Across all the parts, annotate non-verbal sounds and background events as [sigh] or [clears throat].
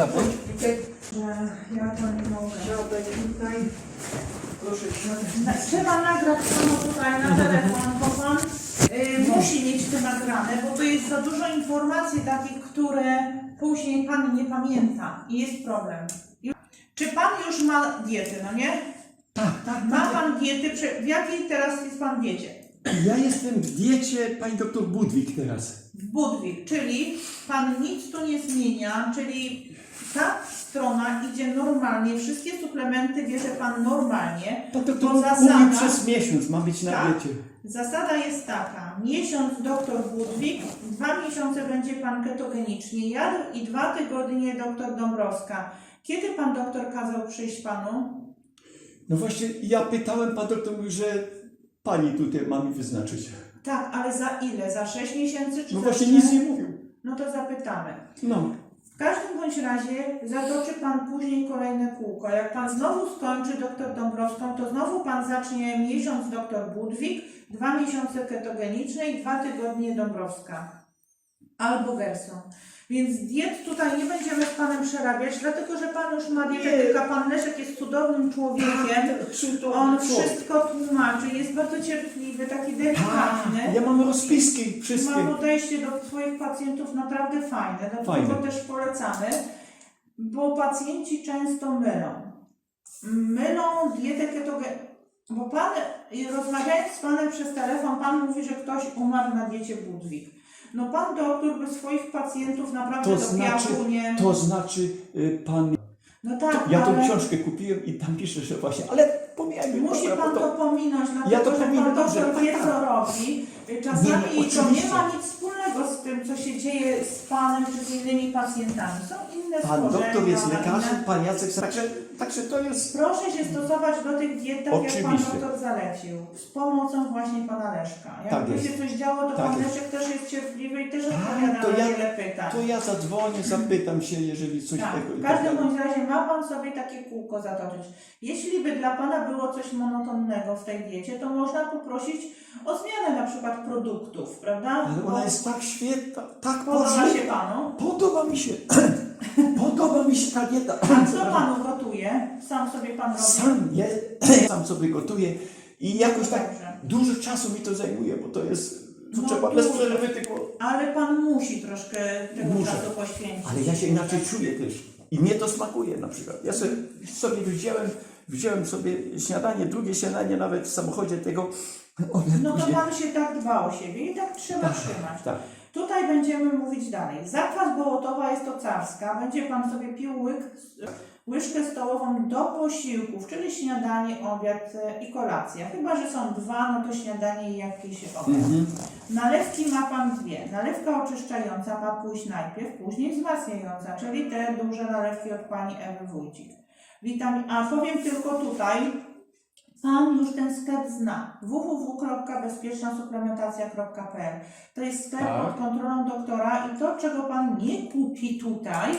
że ja to nie mogę. Tutaj. Proszę Trzeba nagrać panu tutaj na telefon, bo pan y, musi mieć to nagrane, bo to jest za dużo informacji takich, które później pan nie pamięta i jest problem. I- Czy pan już ma diety, no nie? Tak, tak, Ma tak. pan diety, przy- w jakiej teraz jest pan diecie? Ja jestem w diecie pani doktor Budwig teraz. W Budwig, czyli pan nic tu nie zmienia, czyli ta strona idzie normalnie, wszystkie suplementy bierze pan normalnie. Pan To doktor zasada- mówił przez miesiąc, ma być na Tak. diecie. Zasada jest taka, miesiąc doktor Budwig, dwa miesiące będzie pan ketogenicznie jadł i dwa tygodnie doktor Dąbrowska. Kiedy pan doktor kazał przyjść panu? No właśnie, ja pytałem, pan doktor mówi, że pani tutaj ma mi wyznaczyć. Tak, ale za ile? Za 6 miesięcy czy No za właśnie trzy? nic nie mówił. No to zapytamy. No, W każdym bądź razie zatoczy Pan później kolejne kółko. Jak Pan znowu skończy doktor Dąbrowską, to znowu Pan zacznie miesiąc doktor Budwig, dwa miesiące ketogeniczne i dwa tygodnie Dąbrowska. Albo Gerson. Więc diet tutaj nie będziemy z Panem przerabiać, dlatego że Pan już ma dietetyka. Pan Leszek jest cudownym człowiekiem. [laughs] On wszystko tłumaczy, jest bardzo cierpliwy, taki delikatny. Ja mam rozpiski wszystkie. Ma podejście do swoich pacjentów naprawdę fajne, dlatego Fajne. też polecamy, bo pacjenci często mylą. Mylą dietę ketogeniczną. Bo pan, rozmawiając z panem przez telefon, pan mówi, że ktoś umarł na diecie Budwig. No pan doktor by swoich pacjentów naprawdę To do znaczy, piachu nie... to znaczy y, pan. No tak, Ja tą ale książkę kupiłem i tam pisze, że właśnie, ale pomijajmy. musi dobra, pan bo to pominąć, dlatego Ja to że pominę, pan dobrze, doktor wie, tak. co robi. Czasami Nie, nie, to nie oczywiście. ma nic wspólnego z tym, co się dzieje z panem czy z innymi pacjentami. Są inne Pan schorzenia, doktor jest lekarzem, pan Jacek, także, także to jest. Proszę się stosować do tych diet, tak jak pan Oczywiście. doktor zalecił, z pomocą właśnie pana Leszka. Tak Jakby jest. się coś działo, to Tak pan jest. Leszek też jest cierpliwy i też Tak, odpowiada to na ja- wiele pytań. To ja zadzwonię, zapytam się, jeżeli coś Tak, tego. w każdym bądź razie ma Pan sobie takie kółko zatoczyć. Jeśli by dla Pana było coś monotonnego w tej diecie, to można poprosić o zmianę na przykład produktów, prawda? Ale Bo ona jest tak świetna, tak Podoba pożyteczna. się Panu? Podoba mi się. [clears throat] Podoba mi się ta dieta. A co Panu gotuje? Sam sobie Pan robi? Sam, je, [clears throat] sam sobie gotuję i jakoś tak Dobrze. dużo czasu mi to zajmuje, bo to jest. To No trzeba bez dużo. przerwy tylko. Ale Pan musi troszkę tego Muszę. czasu poświęcić. Ale ja się inaczej czuję też. I mnie to smakuje na przykład. Ja sobie, sobie wziąłem, wziąłem sobie śniadanie, drugie śniadanie nawet w samochodzie tego. Obiad No to później. Pan się tak dba o siebie i tak trzeba trzymać. Tak. Tutaj będziemy mówić dalej. Zakwas Bołotowa jest to carska. Będzie Pan sobie pił łyk, łyżkę stołową do posiłków, czyli śniadanie, obiad e, i kolacja. Chyba, że są dwa, no to śniadanie i jakiś obiad. Mhm. Nalewki ma Pan dwie. Nalewka oczyszczająca ma pójść najpierw, później wzmacniająca, czyli te duże nalewki od Pani Ewy Wójcik. Witamin A. Powiem tylko tutaj, Pan już ten sklep zna. www.bezpiecznasuplementacja.pl To jest sklep Tak. pod kontrolą doktora i to, czego Pan nie kupi tutaj,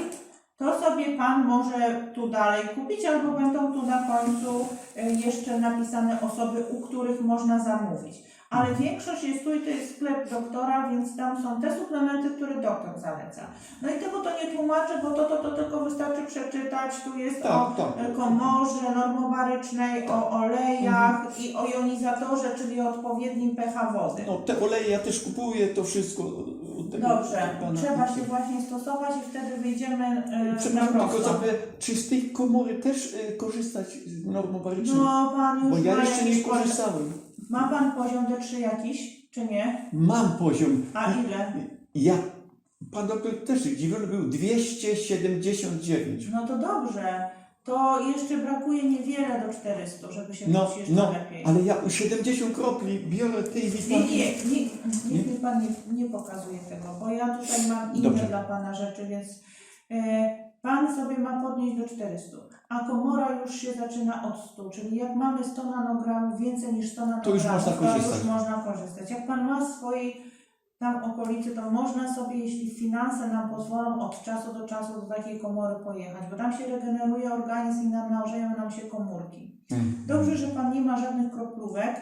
to sobie Pan może tu dalej kupić, albo będą tu na końcu e, jeszcze napisane osoby, u których można zamówić. Ale większość jest tu i to jest sklep doktora, więc tam są te suplementy, które doktor zaleca. No i tego to nie tłumaczę, bo to, to, to tylko wystarczy przeczytać. Tu jest o Tak, tak. e, komorze normobarycznej, o olejach i o jonizatorze, czyli o odpowiednim pH wody. No, te oleje ja też kupuję, to wszystko. tego Dobrze, trzeba się właśnie stosować i wtedy wyjdziemy e, na tylko zapytam, czy z tej komory też y, korzystać z normobarycznej? No, pan już Bo ja jeszcze nie korzystałem. Ma pan poziom D3 jakiś, czy nie? Mam poziom. A ile? Ja, pan doktor też zdziwiony był 279. No to dobrze. To jeszcze brakuje niewiele do 400, żeby się No, czuć jeszcze no, lepiej. ale ja u 70 kropli biorę tej Nie, witaminy. nie, nie, mi pan nie, nie pokazuje tego, bo ja tutaj mam inne Dobrze. dla pana rzeczy, więc e, pan sobie ma podnieść do 400, a komora już się zaczyna od 100, czyli jak mamy 100 nanogramów, więcej niż 100 nanogramów, już można to korzystać. już można korzystać. Jak pan ma w swojej tam okolicy, to można sobie, jeśli finanse nam pozwolą, od czasu do czasu do takiej komory pojechać, bo tam się regeneruje organizm i namnażają nam się komórki. Mm. Dobrze, że Pan nie ma żadnych kroplówek.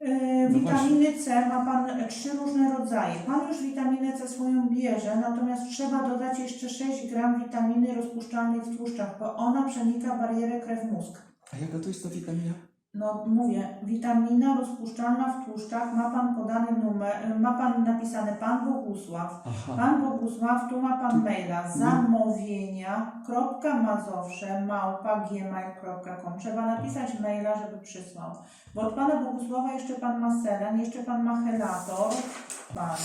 Yy, E, No Witaminy C ma Pan trzy różne rodzaje. Pan już witaminę C swoją bierze, natomiast trzeba dodać jeszcze 6 gram witaminy rozpuszczalnej w tłuszczach, bo ona przenika barierę krew-mózg. A jaka to jest ta witamina? No mówię, witamina rozpuszczalna w tłuszczach, ma Pan podany numer, e, ma Pan napisane Pan Bogusław. Aha. Pan Bogusław, tu ma Pan maila zamówienia, kropka mazowsze, małpa, gmail.com. Trzeba napisać maila, żeby przysłał. Bo od Pana Bogusława jeszcze Pan ma selen, jeszcze Pan ma helator. Pan.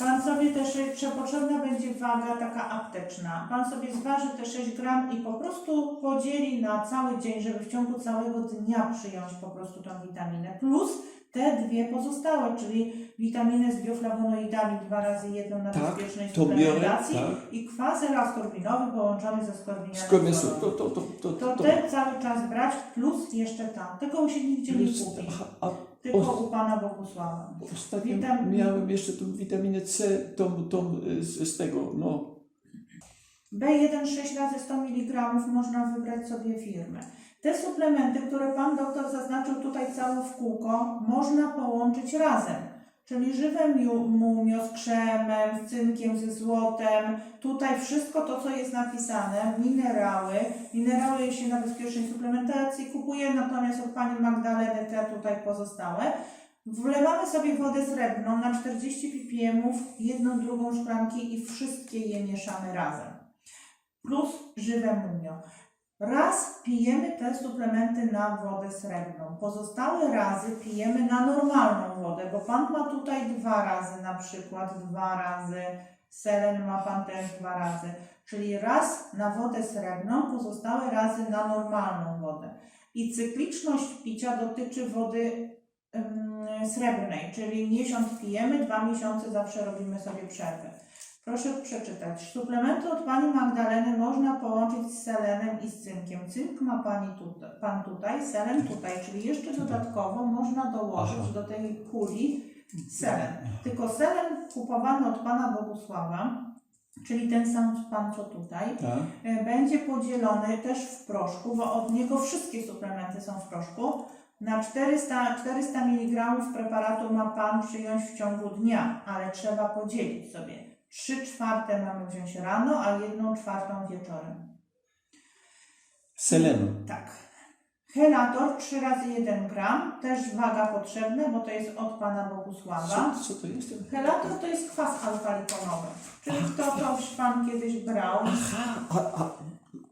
Pan sobie też, potrzebna będzie waga taka apteczna. Pan sobie zważy te 6 gram i po prostu podzieli na cały dzień, żeby w ciągu całego dnia przyjąć po prostu tą witaminę. Plus te dwie pozostałe, czyli witaminę z bioflawonoidami dwa razy jedną na Tak, bezpiecznej to suplementacji tak. i kwas elascorbinowy połączony ze skorbinianem. Skorbiesu, to, to, to, to, To to. ten cały czas brać, plus jeszcze tam. Tego się nigdzie nie Plus- kupi. Aha, a Tylko os- u Pana Bogusława. ostatnio Witam- miałem jeszcze tą witaminę C, tą, tą y, z, z tego, no. B1 6 razy 100 mg można wybrać sobie firmę. Te suplementy, które Pan doktor zaznaczył tutaj całe w kółko, można połączyć razem. Czyli z krzemem, z cynkiem, ze złotem. Tutaj wszystko to, co jest napisane, minerały. Minerały się na bezpiecznej suplementacji kupuje, natomiast od Pani Magdaleny te tutaj pozostałe. Wlewamy sobie wodę srebrną na 40 ppm, jedną, drugą szklanki i wszystkie je mieszamy razem plus żywe mumio. Raz pijemy te suplementy na wodę srebrną, pozostałe razy pijemy na normalną wodę, bo Pan ma tutaj dwa razy na przykład, dwa razy, selen ma Pan też dwa razy, czyli raz na wodę srebrną, pozostałe razy na normalną wodę. I cykliczność picia dotyczy wody srebrnej, czyli miesiąc pijemy, dwa miesiące zawsze robimy sobie przerwę. Proszę przeczytać. Suplementy od Pani Magdaleny można połączyć z selenem i z cynkiem. Cynk ma Pani tutaj, Pan tutaj, selen tutaj, czyli jeszcze dodatkowo można dołożyć Aha. do tej kuli selen. Tylko selen kupowany od Pana Bogusława, czyli ten sam Pan co tutaj, Tak. e, będzie podzielony też w proszku, bo od niego wszystkie suplementy są w proszku. Na 400, 400 mg preparatu ma Pan przyjąć w ciągu dnia, ale trzeba podzielić sobie. 3 czwarte mamy wziąć rano, a 1 czwartą wieczorem. Selenu. Tak. Helator 3 razy 1 gram, też waga potrzebna, bo to jest od Pana Bogusława. Co, co to jest? Helator to jest kwas alfa-liponowy, czyli kto to Pan kiedyś brał, Aha, a, a,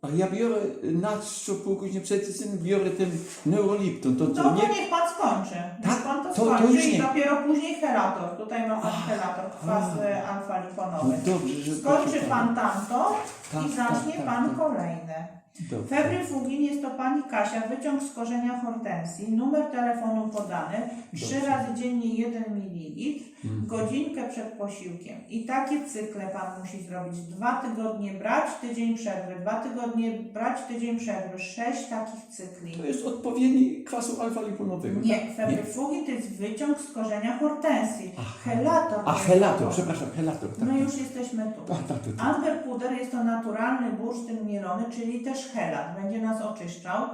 a ja biorę na co pół godziny przed tym biorę ten neurolipton. To, To, to to nie. niech pan skończy. Tak? Niech pan to, To- to skończy już i nie. dopiero później helator. Tutaj ma pan Ach, helator, kwas e, No alfa-liponowy. dobrze, że Skończy pan tamto Tak, i zacznie tak, tak, pan tak. kolejne. Dobrze. Febryfugin jest to pani Kasia, wyciąg z korzenia hortensji, numer telefonu podany, trzy razy dziennie 1 ml, Mhm. godzinkę przed posiłkiem. I takie cykle pan musi zrobić. Dwa tygodnie brać, tydzień przerwy, dwa tygodnie brać, tydzień przerwy. Sześć takich cykli. To jest odpowiedni kwasu alfa-liponowego. Nie, tak? febryfugin to jest wyciąg z korzenia hortensji. Aha. Helator. to A jest helator, przepraszam, helator. Tak. No już jesteśmy tu. Tak, tak, tak. Amber puder jest to naturalny bursztyn mielony, czyli też helat. Będzie nas oczyszczał.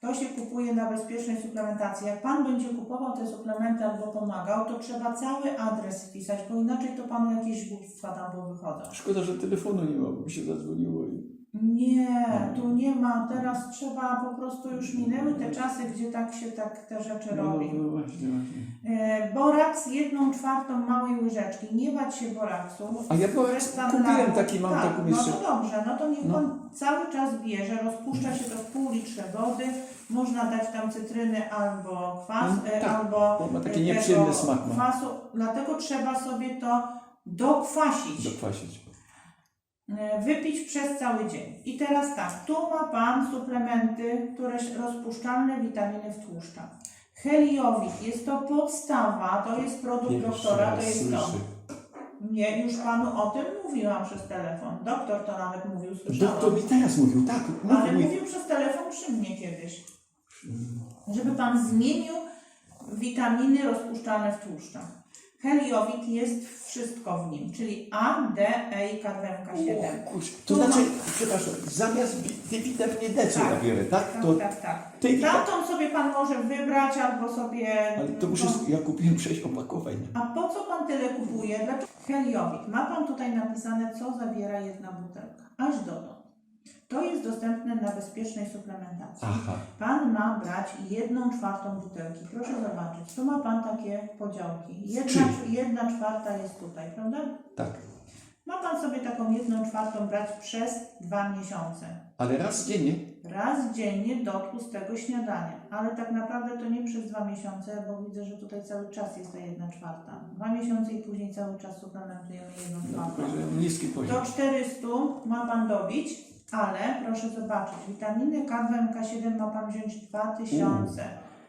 To się kupuje na bezpiecznej suplementacji. Jak Pan będzie kupował te suplementy albo pomagał, to trzeba cały adres wpisać, bo inaczej to Panu jakieś głupstwa tam wychodzą. Szkoda, że telefonu nie ma, bo mi się zadzwoniło. I... Nie, tu nie ma. Teraz trzeba po prostu już minęły te czasy, gdzie tak się tak te rzeczy No, robi. no właśnie, właśnie. E, Boraks jedną czwartą małej łyżeczki. Nie bać się boraksu. A ja boraks kupiłem taki, mam tak, taką No jeszcze. to dobrze, no to niech No. pan cały czas bierze, rozpuszcza się to w pół litrze wody, można dać tam cytryny albo kwas, Mm, e, tak, albo bo ma taki e, nieprzyjemny smak ma. kwasu, dlatego trzeba sobie to dokwasić. Dokwasić. E, Wypić przez cały dzień. I teraz tak, tu ma Pan suplementy, które rozpuszczalne witaminy w tłuszczach. Heliowit jest to podstawa, to jest produkt Pierwszy doktora, to jest to. Nie, już Panu o tym mówiłam przez telefon. Doktor to nawet mówił, słyszałam. Doktor mi teraz mówił, tak, Ale mówił mi. mówił przez telefon przy mnie kiedyś. Żeby Pan zmienił witaminy rozpuszczalne w tłuszczach. Heliowit jest wszystko w nim, czyli A, D, E i K2K7. O, kurczę. To Tu znaczy, przepraszam, zamiast wi- tej witaminie D, co Tak. tak? Tak, To, tak, tak. wita- Tamtą sobie Pan może wybrać albo sobie... ale to muszę, ja kupiłem sześć opakowań. A po co Pan tyle kupuje? Dlaczego? Heliowit. Ma Pan tutaj napisane, co zawiera jedna butelka. Aż dotąd. To jest dostępne na bezpiecznej suplementacji. Aha. Pan ma brać jedną czwartą butelki. Proszę zobaczyć, tu ma Pan takie podziałki. Jedna, Czyli? jedna czwarta jest tutaj, prawda? Tak. Ma Pan sobie taką jedną czwartą brać przez dwa miesiące. Ale raz dziennie. Raz dziennie do tłustego śniadania. Ale tak naprawdę to nie przez dwa miesiące, bo widzę, że tutaj cały czas jest ta jedna czwarta. Dwa miesiące i później cały czas suplementujemy jedną No, czwartą. niski poziom. Do 400 ma Pan dobić, ale proszę zobaczyć, witaminy K2, K7 ma Pan wziąć 2000.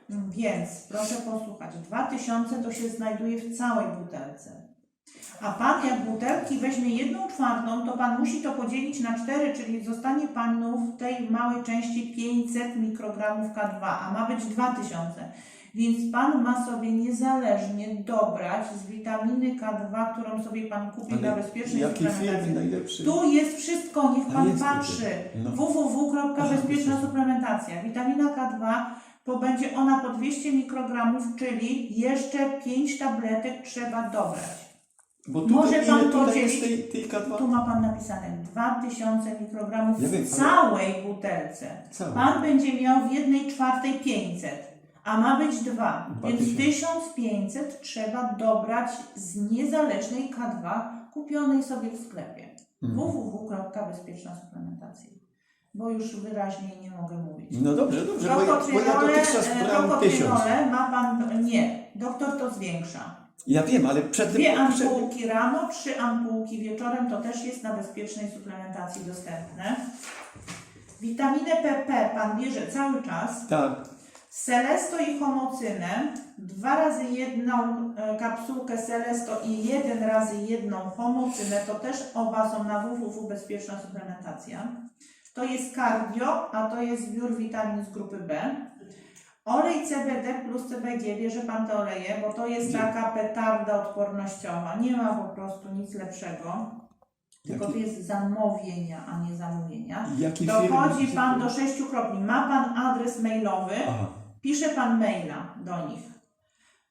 Mm, Więc proszę posłuchać, 2000 to się znajduje w całej butelce. A Pan jak butelki weźmie jedną czwartą, to Pan musi to podzielić na 4, czyli zostanie Panu w tej małej części 500 mikrogramów K2, a ma być 2000. Więc Pan ma sobie niezależnie dobrać z witaminy K2, którą sobie Pan kupi na Ale bezpiecznej jakie firmy suplementacji. Tu jest wszystko, niech Pan jest patrzy. No. www.bezpieczna suplementacja. Witamina K2 to będzie ona po 200 mikrogramów, czyli jeszcze 5 tabletek trzeba dobrać. Bo tutaj, Może pan tutaj podzielić- tej, tej K2? Tu ma Pan napisane 2000 mikrogramów Ja wiem, w ale- całej butelce. Cały. Pan będzie miał w jednej czwartej 500, a ma być dwa, więc tysiące. 1500 trzeba dobrać z niezależnej K2 kupionej sobie w sklepie. Mhm. www.bezpieczna suplementacja. Bo już wyraźniej nie mogę mówić. No dobrze, dobrze, bo ja, bo ja dotychczas e, brałem tysiąc. krokotrynole ma Pan, nie, doktor to zwiększa. Ja wiem, ale przed tym... Dwie przed, ampułki rano, trzy ampułki wieczorem, to też jest na bezpiecznej suplementacji dostępne. Witaminę PP Pan bierze cały czas. tak, Selesto i homocynę, dwa razy jedną e, kapsułkę Selesto i jeden razy jedną homocynę, to też oba są na www bezpieczna suplementacja. To jest cardio, a to jest zbiór witamin z grupy B. Olej CBD plus CBG, bierze Pan te oleje, bo to jest taka petarda odpornościowa. Nie ma po prostu nic lepszego. Tylko to Jaki- jest zamówienia, a nie zamówienia. firmy... Dochodzi Pan do sześciu kropli. Ma Pan adres mailowy. Aha, Pisze Pan maila do nich.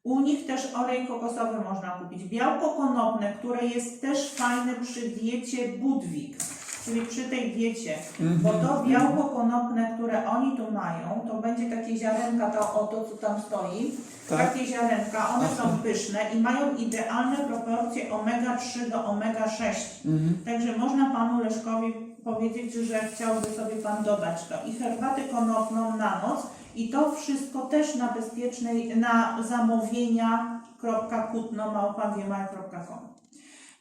U nich też olej kokosowy można kupić. Białko konopne, które jest też fajne przy diecie Budwig, czyli przy tej diecie. Bo to białko konopne, które oni tu mają, to będzie takie ziarenka, to o to co tam stoi, Tak. takie ziarenka, one Aha. są pyszne i mają idealne proporcje omega-3 do omega-6. Mhm. Także można Panu Leszkowi powiedzieć, że chciałby sobie Pan dodać to. I herbatę konopną na noc. I to wszystko też na bezpiecznej, na zamówienia.kutno.com.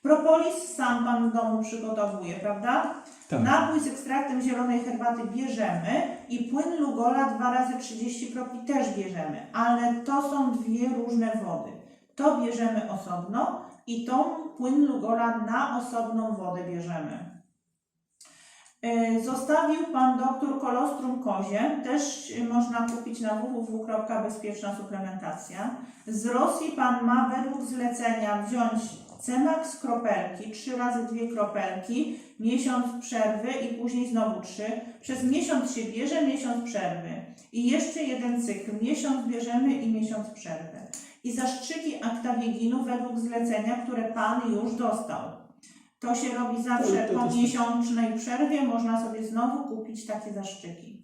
Propolis sam Pan w domu przygotowuje, prawda? tak. Napój z ekstraktem zielonej herbaty bierzemy i płyn Lugola 2 razy 30 kropli też bierzemy, ale to są dwie różne wody. To bierzemy osobno i tą płyn Lugola na osobną wodę bierzemy. E, Zostawił Pan doktor kolostrum kozie, też można kupić na www.bezpieczna suplementacja. Z Rosji Pan ma według zlecenia wziąć Cemax kropelki, trzy razy dwie kropelki, miesiąc przerwy i później znowu trzy. Przez miesiąc się bierze, miesiąc przerwy. I jeszcze jeden cykl, miesiąc bierzemy i miesiąc przerwy. I zastrzyki aktawieginu według zlecenia, które Pan już dostał. To się robi zawsze po miesiącznej przerwie, można sobie znowu kupić takie zaszczyki.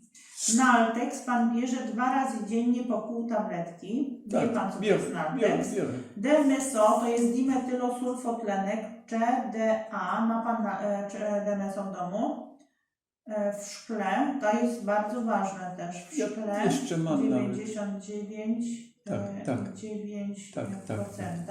Naltex Pan bierze dwa razy dziennie po pół tabletki. Wie Pan, co to biorę, jest biorę, Naltex? biorę. DMSO to jest dimetylosulfotlenek, CDA, ma Pan na, e, czy- e, DMSO w domu? E, W szkle, to jest bardzo ważne też, w szkle jeszcze mam nawet. 99, Tak, e, tak. 9 Tak, tak, tak. Idziemy,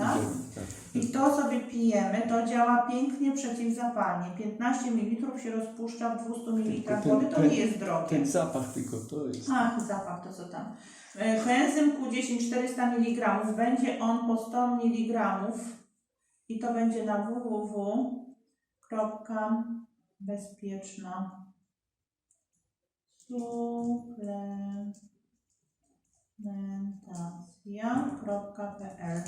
tak. I to sobie pijemy, to działa pięknie przeciwzapalnie. 15 ml się rozpuszcza w 200 ml wody, to ten- nie jest drogie. Ten zapach tylko to jest. Ach, zapach to co tam. E, Koenzym Q10 400 mg, będzie on po 100 mg i to będzie na www.bezpieczna suplementacja.pl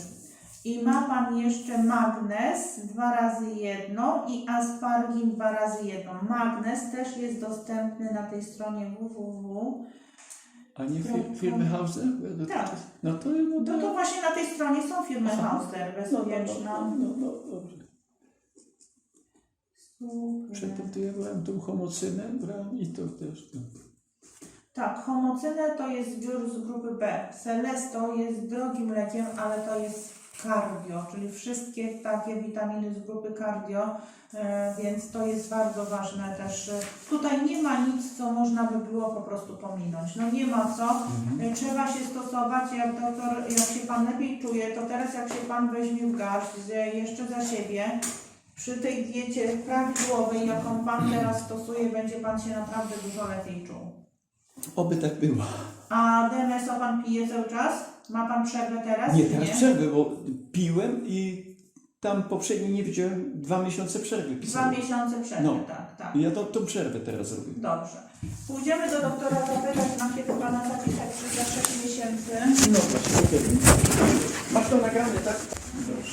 I ma Pan jeszcze magnes dwa razy jedno i aspargin dwa razy jedno. Magnes też jest dostępny na tej stronie www. A nie fir- firmy Hauser? Tak. No to, no, No to właśnie na tej stronie są firmy Aha. Hauser bezpieczna. no, no, dobrze. Przedtem to ja byłem tą homocynę, brałem i to też. No. Tak, homocynę to jest zbiór z grupy B. Selesto jest drogim lekiem, ale to jest cardio, czyli wszystkie takie witaminy z grupy cardio, e, więc to jest bardzo ważne też. Tutaj nie ma nic, co można by było po prostu pominąć. No nie ma co. E, Trzeba się stosować, jak doktor, jak się Pan lepiej czuje, to teraz jak się Pan weźmie w garść, jeszcze za siebie, przy tej diecie prawidłowej, jaką Pan teraz stosuje, będzie Pan się naprawdę dużo lepiej czuł. Oby tak było. A DMS-o pan pije cały czas? Ma pan przerwę teraz? Nie, czy teraz przerwy, bo piłem i tam poprzednio nie widziałem dwa miesiące przerwy Dwa pisałem. miesiące przerwy, No. tak, tak. Ja to, tą przerwę teraz robię. Dobrze. Pójdziemy do doktora zapytać, na kiedy pana zapisać przez za 6 miesięcy. No właśnie, okej. Masz to nagrane, tak? Dobrze.